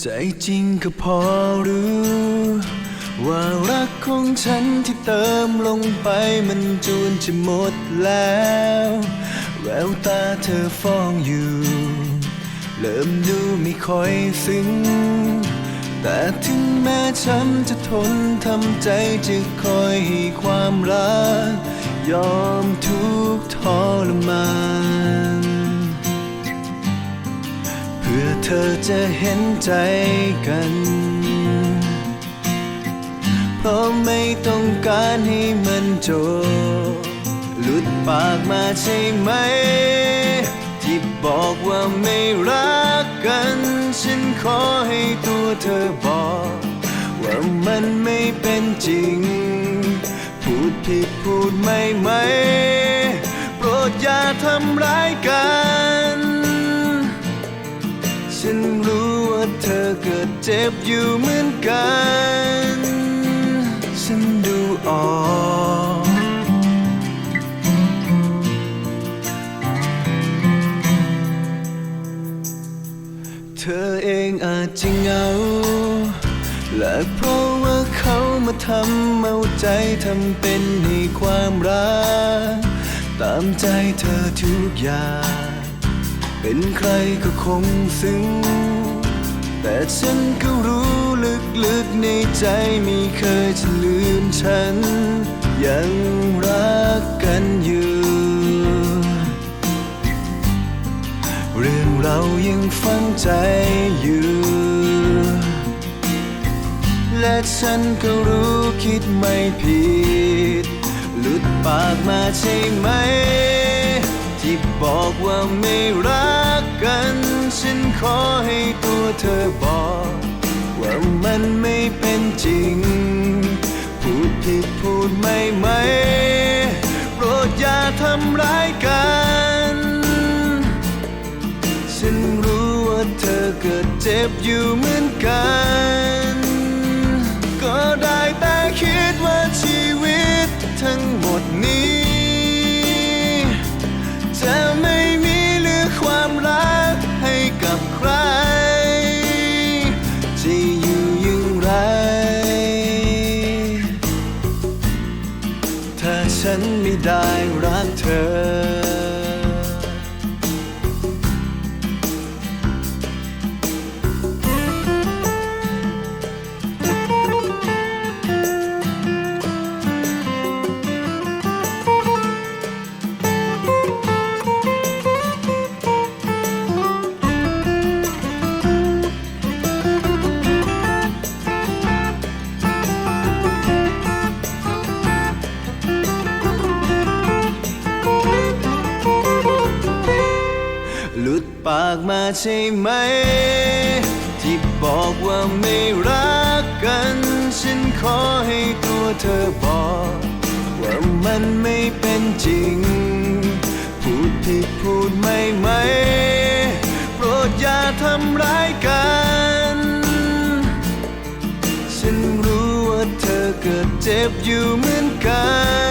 ใจจริงก็พอรู้ ว่ารักของฉันที่เติมลงไปมันจูนจะหมดแล้ว แววตาเธอฟ้องอยู่ เริ่มดูไม่ค่อยซึ้ง แต่ถึงแม้ฉันจะทนทำใจจะคอยให้ความรัก ยอมทุกทรมาน เธอจะเห็นใจกัน เพราะไม่ต้องการให้มันจบหลุดปากมาใช่ไหม ที่บอกว่าไม่รักกัน ฉันขอให้ตัวเธอบอก ว่ามันไม่เป็นจริง พูดผิดพูดไม่ไหม โปรดอย่าทำร้ายกัน นรู้ว่าเธอเกิดเจ็บอยู่เหมือนกัน ฉันดูออกเธอเองอาจจะเหงา และเพราะว่าเขามาทำเอาใจทำเป็นให้ความรัก ตามใจเธอทุกอย่าง เป็นใครก็คงซึ้ง แต่ฉันก็รู้ลึกๆในใจไม่เคยจะลืมฉัน ยังรักกันอยู่ เรื่องเรายังฝังใจอยู่ และฉันก็รู้คิดไม่ผิด หลุดปากมาใช่ไหม ที่บอกว่าไม่รักกัน ฉันขอให้ตัวเธอบอก ว่ามันไม่เป็นจริง พูดผิดพูดไม่ไหม โปรดอย่าทำร้ายกัน ฉันรู้ว่าเธอเกิดเจ็บอยู่เหมือนกัน ฉันไม่ได้รักเธอากมาใช่ไหม ที่บอกว่าไม่รักกัน ฉันขอให้ตัวเธอบอก ว่ามันไม่เป็นจริง พูดผิดพูดไม่ไหม โปรดอย่าทำร้ายกัน ฉันรู้ว่าเธอเกิดเจ็บอยู่เหมือนกัน